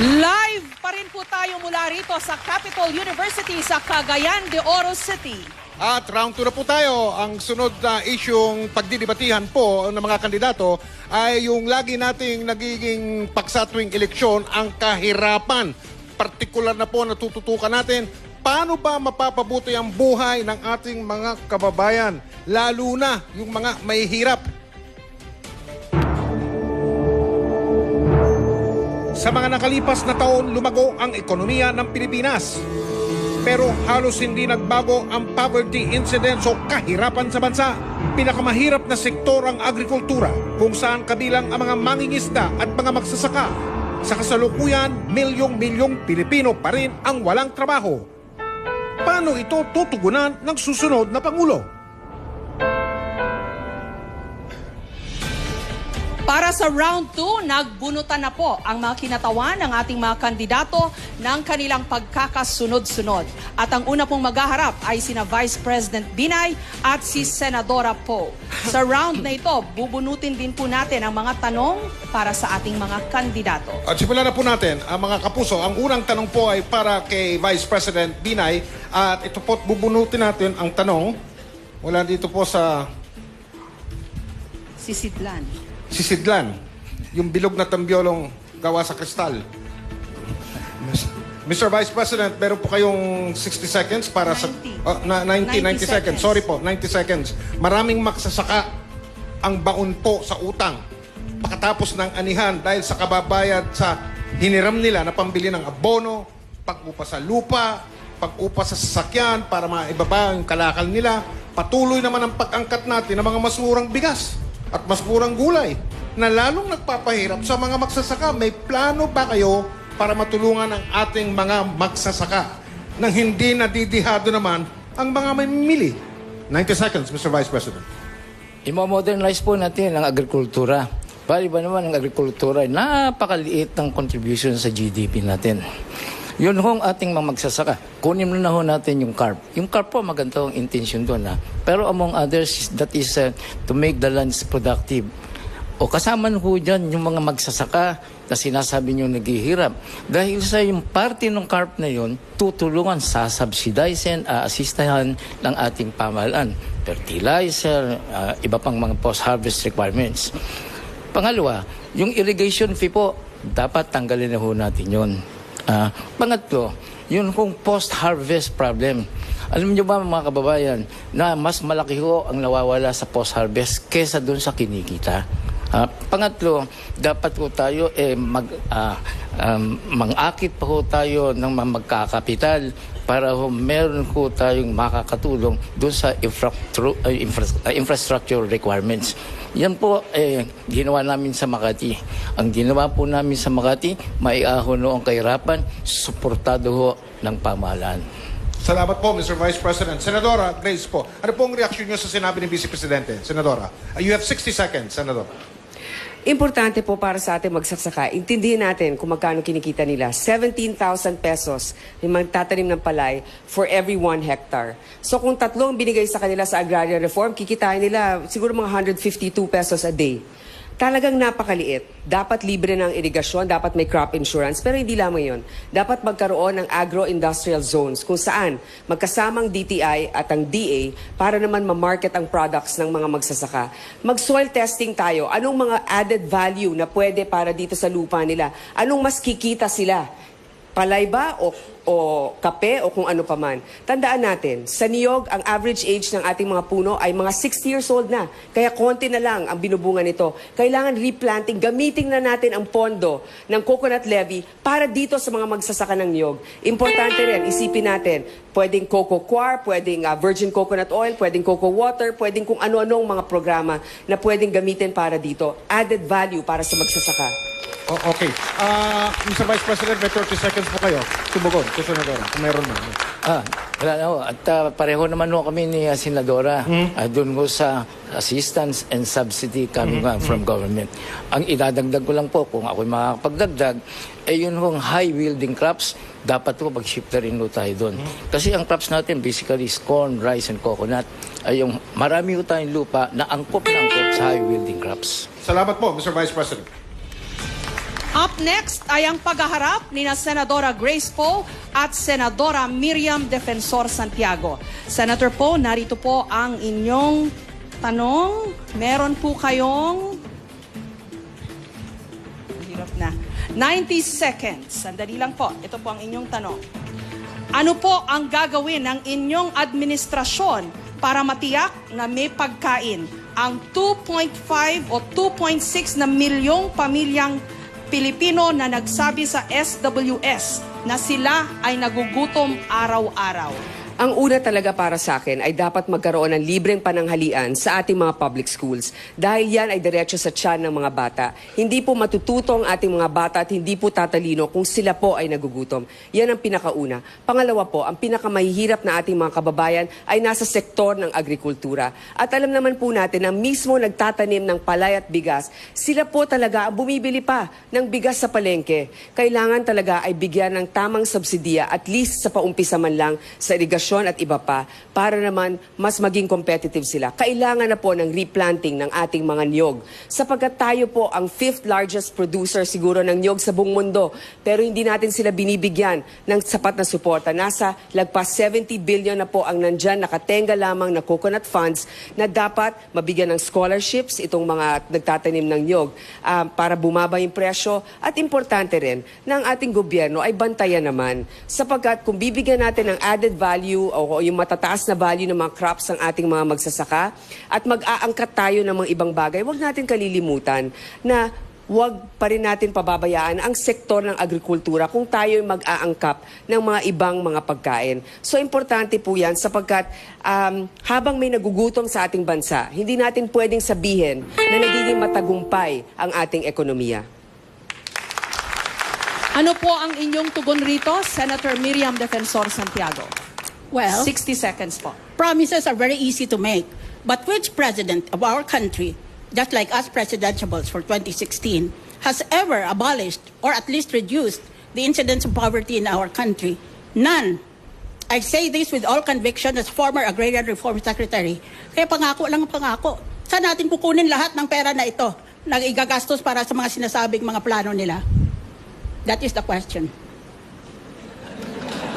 Live pa rin po tayo mula rito sa Capital University sa Cagayan de Oro City. At round 2 na po tayo. Ang sunod na isyong pagdidibatihan po ng mga kandidato ay yung lagi nating nagiging paksa tuwing eleksyon, ang kahirapan. Partikular na po natututukan natin, paano ba mapapabuti ang buhay ng ating mga kababayan, lalo na yung mga may hirap. Sa mga nakalipas na taon, lumago ang ekonomiya ng Pilipinas. Pero halos hindi nagbago ang poverty incidence o kahirapan sa bansa. Pinakamahirap na sektor ang agrikultura kung saan kabilang ang mga mangingisda at mga magsasaka. Sa kasalukuyan, milyong-milyong Pilipino pa rin ang walang trabaho. Paano ito tutugunan ng susunod na Pangulo? Para sa round 2, nagbunutan na po ang mga kinatawan ng ating mga kandidato ng kanilang pagkakasunod-sunod. At ang una pong maghaharap ay sina Vice President Binay at si Senadora Poe. Sa round na ito, bubunutin din po natin ang mga tanong para sa ating mga kandidato. At simulan na po natin, ang mga kapuso. Ang unang tanong po ay para kay Vice President Binay. At ito po, bubunutin natin ang tanong. Wala dito po sa Si Sidlan. Sisidlan. Yung bilog na tambyolong gawa sa kristal. Mr. Vice President, meron po kayong 60 seconds para sa... 90. Oh, na, 90, 90, 90 seconds. seconds. Sorry po, 90 seconds. Maraming magsasaka ang baon po sa utang pagkatapos ng anihan dahil sa kababayad sa hiniram nila na pambili ng abono, pag-upa sa lupa, pag-upa sa sasakyan para maibaba yung kalakal nila. Patuloy naman ang pag-angkat natin ng mga mas murang bigas at mas murang gulay na lalong nagpapahirap sa mga magsasaka. May plano ba kayo para matulungan ang ating mga magsasaka nang hindi nadidihado naman ang mga mamimili? 90 seconds, Mr. Vice President. Imo-modernize po natin ang agrikultura. Bali ba naman ang agrikultura ay napakaliit ng contribution sa GDP natin. Yun hong ating mga magsasaka. Kunin na ho natin yung carp. Yung carp po, maganda ang intention doon. Ha? Pero among others, that is uh, to make the lands productive. O kasama ho dyan yung mga magsasaka na sinasabi nyo naghihirap. Dahil sa yung parte ng carp na yun, tutulungan sa subsidizing, uh, asistahan ng ating pamahalaan. Fertilizer, uh, iba pang mga post-harvest requirements. Pangalawa, yung irrigation fee po, dapat tanggalin na ho natin yun. Ah, pangatlo, yun kung post-harvest problem. Alam niyo ba mga kababayan na mas malaki ho ang nawawala sa post-harvest kesa doon sa kinikita. Ah, pangatlo, dapat ho tayo eh, mag, ah, um, mang-akit pa ho tayo ng magkakapital para ho meron ho tayong makakatulong doon sa infrastructure, infrastructure requirements. Yan po eh, ginawa namin sa Makati. Ang ginawa po namin sa Makati, maiahon ho ang kahirapan, suportado ho ng pamahalaan. Salamat po, Mr. Vice President. Senadora Grace po, ano po ang reaksyon niyo sa sinabi ni Vice Presidente? Senadora, uh, you have 60 seconds, Senadora. Importante po para sa ating magsasaka, intindihin natin kung magkano kinikita nila. 17,000 pesos yung magtatanim ng palay for every one hectare. So kung tatlong binigay sa kanila sa agrarian reform, kikitain nila siguro mga 152 pesos a day. Talagang napakaliit. Dapat libre ng irigasyon, dapat may crop insurance, pero hindi lamang yon. Dapat magkaroon ng agro-industrial zones kung saan magkasamang DTI at ang DA para naman ma-market ang products ng mga magsasaka. Mag-soil testing tayo. Anong mga added value na pwede para dito sa lupa nila? Anong mas kikita sila? palay ba o, o kape o kung ano paman. Tandaan natin, sa niyog, ang average age ng ating mga puno ay mga 60 years old na. Kaya konti na lang ang binubunga nito. Kailangan replanting, gamitin na natin ang pondo ng coconut levy para dito sa mga magsasaka ng niyog. Importante rin, isipin natin, pwedeng coco coir, pwedeng uh, virgin coconut oil, pwedeng coco water, pwedeng kung ano-anong mga programa na pwedeng gamitin para dito. Added value para sa magsasaka. O- okay. Uh, Mr. Vice President, may 30 seconds po kayo. Tumugon, kay Senadora, kung meron man. Ah, wala na ho. At ah, pareho naman ho kami ni ah, Senadora ah, doon ho sa assistance and subsidy coming ah, from government. Ang idadagdag ko lang po, kung ako'y makakapagdagdag, eh yun hong high-yielding crops, dapat ho mag-shift na rin ho tayo doon. Kasi ang crops natin basically is corn, rice, and coconut. Ay yung marami ho tayong lupa na angkop na angkop sa high-yielding crops. Salamat po, Mr. Vice President. Up next ay ang paghaharap ni na Senadora Grace Poe at Senadora Miriam Defensor Santiago. Senator Poe, narito po ang inyong tanong. Meron po kayong Hirap na. 90 seconds. Sandali lang po. Ito po ang inyong tanong. Ano po ang gagawin ng inyong administrasyon para matiyak na may pagkain ang 2.5 o 2.6 na milyong pamilyang Pilipino na nagsabi sa SWS na sila ay nagugutom araw-araw? Ang una talaga para sa akin ay dapat magkaroon ng libreng pananghalian sa ating mga public schools dahil yan ay diretso sa tiyan ng mga bata. Hindi po matututo ang ating mga bata at hindi po tatalino kung sila po ay nagugutom. Yan ang pinakauna. Pangalawa po, ang pinakamahihirap na ating mga kababayan ay nasa sektor ng agrikultura. At alam naman po natin na mismo nagtatanim ng palay at bigas, sila po talaga ang bumibili pa ng bigas sa palengke. Kailangan talaga ay bigyan ng tamang subsidiya at least sa paumpisa man lang sa irigasyon at iba pa para naman mas maging competitive sila. Kailangan na po ng replanting ng ating mga niyog. Sapagkat tayo po ang fifth largest producer siguro ng niyog sa buong mundo. Pero hindi natin sila binibigyan ng sapat na suporta. Nasa lagpas 70 billion na po ang nandyan nakatenga lamang na coconut funds na dapat mabigyan ng scholarships itong mga nagtatanim ng niyog ah, para bumaba yung presyo. At importante rin ang ating gobyerno ay bantayan naman. Sapagkat kung bibigyan natin ng added value o yung matataas na value ng mga crops ng ating mga magsasaka at mag-aangkat tayo ng mga ibang bagay, huwag natin kalilimutan na huwag pa rin natin pababayaan ang sektor ng agrikultura kung tayo mag-aangkap ng mga ibang mga pagkain. So importante po yan sapagkat um, habang may nagugutom sa ating bansa, hindi natin pwedeng sabihin na nagiging matagumpay ang ating ekonomiya. Ano po ang inyong tugon rito, Senator Miriam Defensor Santiago? Well, 60 seconds po. promises are very easy to make. But which president of our country, just like us presidentiables for 2016, has ever abolished or at least reduced the incidence of poverty in our country? None. I say this with all conviction as former Agrarian Reform Secretary. Kaya pangako lang ang pangako. Saan natin kukunin lahat ng pera na ito na igagastos para sa mga sinasabing mga plano nila? That is the question.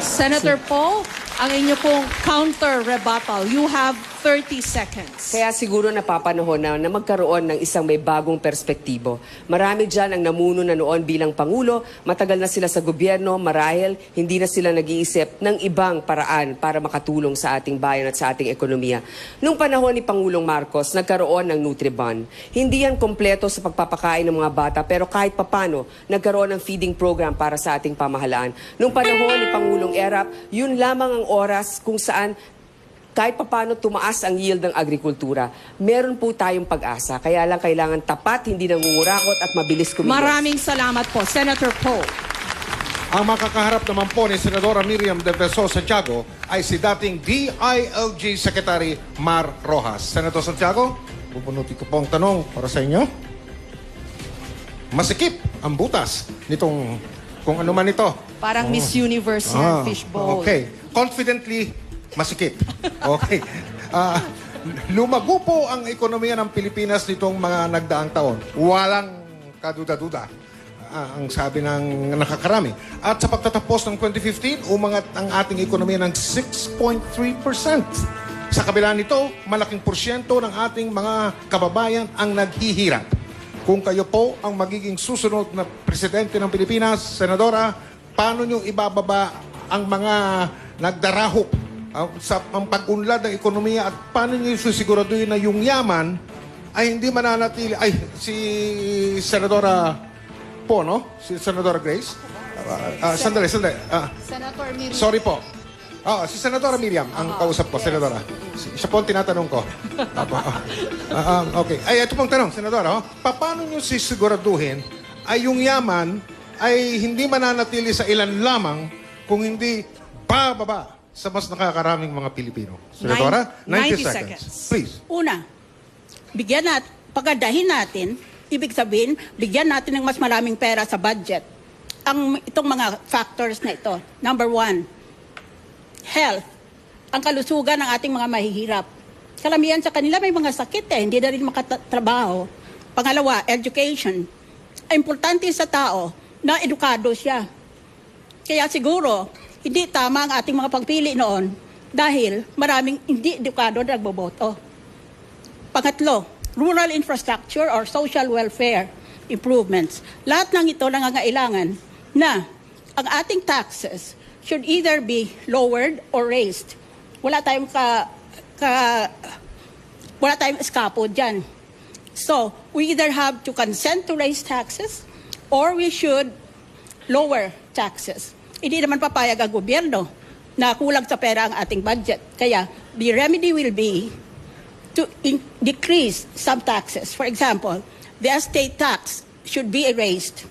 Senator Poe, ang inyo pong counter rebuttal. You have 30 seconds. Kaya siguro napapanahon na, na magkaroon ng isang may bagong perspektibo. Marami dyan ang namuno na noon bilang Pangulo, matagal na sila sa gobyerno, marahil hindi na sila nag-iisip ng ibang paraan para makatulong sa ating bayan at sa ating ekonomiya. Nung panahon ni Pangulong Marcos, nagkaroon ng Nutribon. Hindi yan kompleto sa pagpapakain ng mga bata, pero kahit papano, nagkaroon ng feeding program para sa ating pamahalaan. Nung panahon ni Pangulong Erap, yun lamang ang oras kung saan kahit papano tumaas ang yield ng agrikultura, meron po tayong pag-asa. Kaya lang kailangan tapat, hindi nangungurakot at mabilis kumilos. Maraming salamat po, Senator Poe. Ang makakaharap naman po ni Senadora Miriam Defensor Santiago ay si dating DILG Secretary Mar Rojas. Senator Santiago, pupunutin ko po ang tanong para sa inyo. Masikip ang butas nitong kung ano man ito. Parang Miss Universe Ah, fishbowl. Okay. Confidently, masikip. Okay. Ah, lumago po ang ekonomiya ng Pilipinas nitong mga nagdaang taon. Walang kaduda-duda. Ah, ang sabi ng nakakarami. At sa pagtatapos ng 2015, umangat ang ating ekonomiya ng 6.3%. Sa kabila nito, malaking porsyento ng ating mga kababayan ang naghihirap. Kung kayo po ang magiging susunod na presidente ng Pilipinas, Senadora, paano nyo ibababa ang mga nagdarahop ang, sa ang pag-unlad ng ekonomiya at paano nyo susiguraduhin na yung yaman ay hindi mananatili ay si Senadora po no si Senadora Grace Ah, ah, sandali sandali Ah, Senator Miriam. sorry po Ah, si Senadora Miriam ang kausap ko, Senadora. Si- Siya po ang tinatanong ko. Apo. Ah, ah, okay. Ay, ito pong tanong, Senadora. Oh. Pa- Paano nyo sisiguraduhin ay yung yaman ay hindi mananatili sa ilan lamang kung hindi bababa sa mas nakakaraming mga Pilipino? Senadora, 90 90, seconds. seconds. Please. Una, bigyan nat, pagadahin natin, ibig sabihin, bigyan natin ng mas maraming pera sa budget. Ang itong mga factors na ito. Number one, health. Ang kalusugan ng ating mga mahihirap. Kalamihan sa kanila may mga sakit eh, hindi na rin makatrabaho. Pangalawa, education. importante sa tao na edukado siya. Kaya siguro, hindi tama ang ating mga pagpili noon dahil maraming hindi edukado na nagboboto. Pangatlo, rural infrastructure or social welfare improvements. Lahat ng ito nangangailangan na ang ating taxes should either be lowered or raised. Wala tayong ka, ka wala tayong eskapo dyan. So, we either have to consent to raise taxes or we should lower taxes. Hindi naman papayag ang gobyerno na kulang sa pera ang ating budget. Kaya, the remedy will be to decrease some taxes. For example, the estate tax should be erased.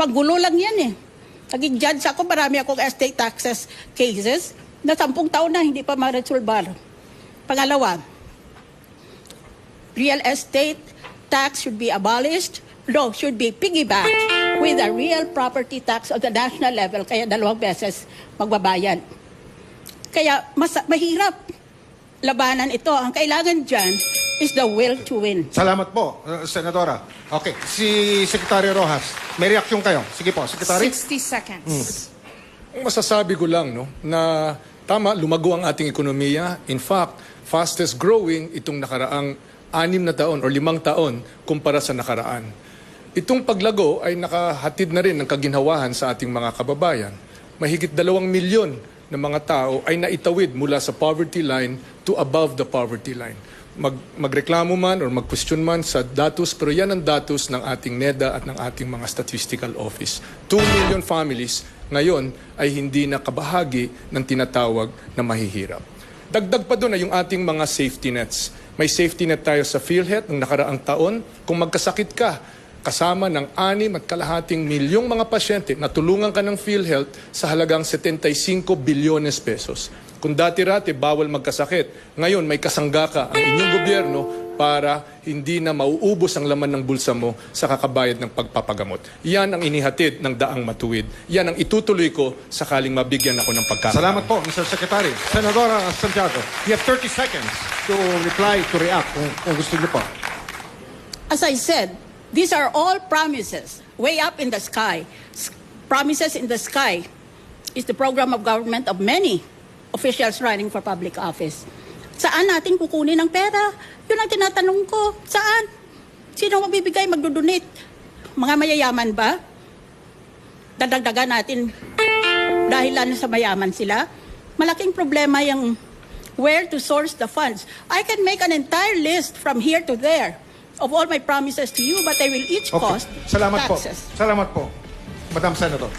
Paggulo lang yan eh. Naging judge ako, marami akong estate taxes cases na sampung taon na hindi pa ma-resolbar. Pangalawa, real estate tax should be abolished. No, should be piggybacked with a real property tax on the national level. Kaya dalawang beses magbabayad. Kaya mas, mahirap labanan ito. Ang kailangan dyan is the will to win. Salamat po, uh, Senadora. Okay, si Secretary Rojas, may reaksyon kayo. Sige po, Secretary. 60 seconds. Ang masasabi ko lang no, na tama, lumago ang ating ekonomiya. In fact, fastest growing itong nakaraang anim na taon o limang taon kumpara sa nakaraan. Itong paglago ay nakahatid na rin ng kaginhawahan sa ating mga kababayan. Mahigit dalawang milyon ng mga tao ay naitawid mula sa poverty line to above the poverty line. Mag, magreklamo man or mag-question man sa datos, pero yan ang datos ng ating NEDA at ng ating mga statistical office. 2 million families ngayon ay hindi na kabahagi ng tinatawag na mahihirap. Dagdag pa doon ay yung ating mga safety nets. May safety net tayo sa PhilHealth ng nakaraang taon. Kung magkasakit ka, kasama ng anim at kalahating milyong mga pasyente, natulungan ka ng PhilHealth sa halagang 75 bilyones pesos. Kung dati-rati bawal magkasakit, ngayon may kasangga ka ang inyong gobyerno para hindi na mauubos ang laman ng bulsa mo sa kakabayad ng pagpapagamot. Yan ang inihatid ng daang matuwid. Yan ang itutuloy ko sakaling mabigyan ako ng pagkakataon. Salamat po, Mr. Secretary. Senadora Santiago, you have 30 seconds to reply, to react kung, kung gusto niyo po. As I said, these are all promises way up in the sky. Promises in the sky is the program of government of many officials running for public office. Saan natin kukunin ang pera? Yun ang tinatanong ko. Saan? Sino mabibigay, magdodonate? Mga mayayaman ba? Dadagdagan natin dahil lang sa mayaman sila. Malaking problema yung where to source the funds. I can make an entire list from here to there of all my promises to you, but they will each Okay. cost Salamat po. taxes. Salamat po, Madam Senator.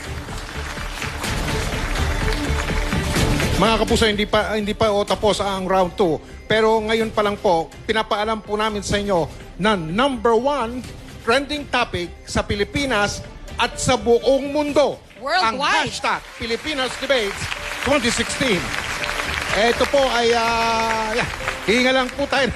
Mga kapuso, hindi pa hindi pa o tapos ang round 2. Pero ngayon pa lang po, pinapaalam po namin sa inyo na number one trending topic sa Pilipinas at sa buong mundo. Ang Worldwide. hashtag Pilipinas Debates 2016. Ito po ay, ah, yeah, hinga lang po tayo.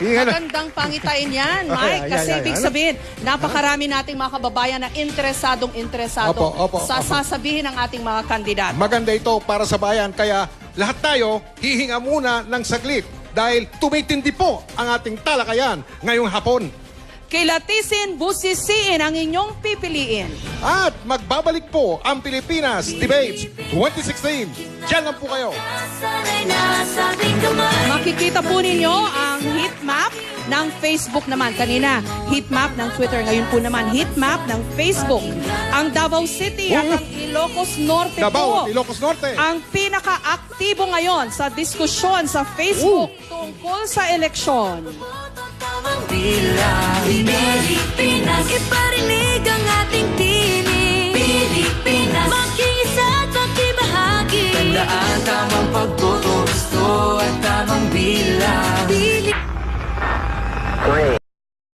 Magandang pangitain yan, Mike. Kasi ibig ano? sabihin, napakarami nating mga kababayan na interesadong interesado Opo, opo, sa opo. sasabihin ng ating mga kandidato. Maganda ito para sa bayan. Kaya lahat tayo hihinga muna ng saglit dahil tumitindi po ang ating talakayan ngayong hapon. Kilatisin, busisiin ang inyong pipiliin. At magbabalik po ang Pilipinas Debates 2016. Diyan lang po kayo. Makikita po ninyo ang heat map ng Facebook naman. Kanina, heat map ng Twitter. Ngayon po naman, heat map ng Facebook. Ang Davao City at ang Ilocos Norte Davao po. Ilocos Norte. Ang pinaka-aktibo ngayon sa diskusyon sa Facebook tungkol sa eleksyon. Manila. Pilipinas. Iparinig ang ating tinig. Pilipinas. Makiisa at makibahagi Tandaan tamang pagboto Gusto at tamang bilang. Pilipinas Three,